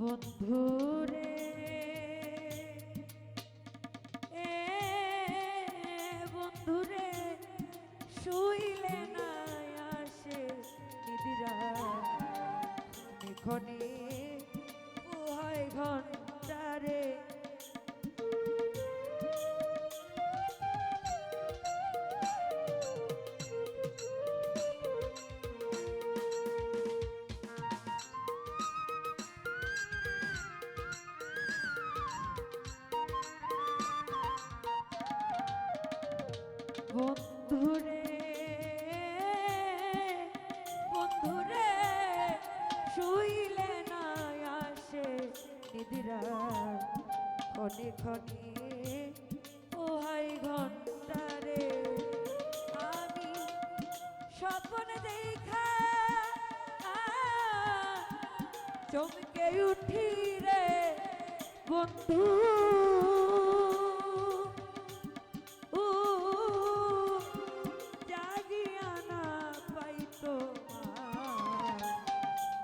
বন্ধুরে এ বন্ধুরে শুইলে না আসে নিদিরা ক্ষণে উহাই ঘন্টারে বন্ধুরে বন্ধুরে, শুইলে না আসে নিদিরা। ক্ষণে ক্ষণে ওহাই ঘন্টারে আমি স্বপ্ন দেখা চমকে উঠি রে বন্ধু।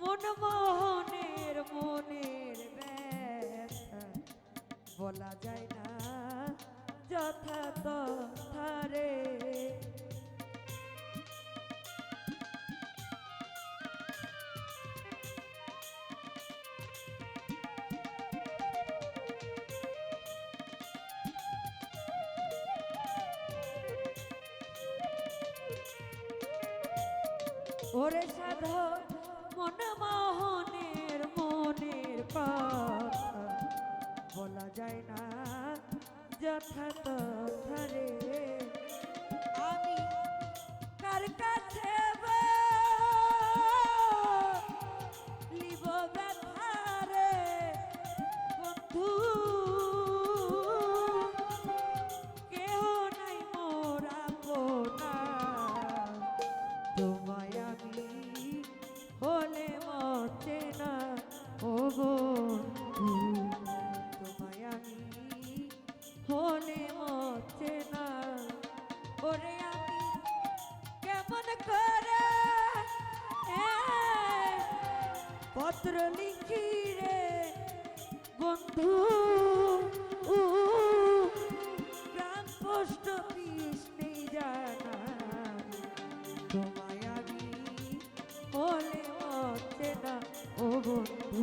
মন মোহনের মনের ব্যথা। বলা যায় না যথা তথারে ওরে সাধ মন মোহনের মনের পা বলা যায় না যথা বন্ধু তোমায় আমি হলে মতে না পত্র লিখি রে বন্ধু গ্রাম পোস্ট অফিস নেই না ও বন্ধু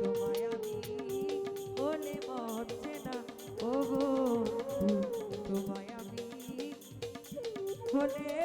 তোমায় আমি বলে মরছে না ও বন্ধু তোমায় আমি বলে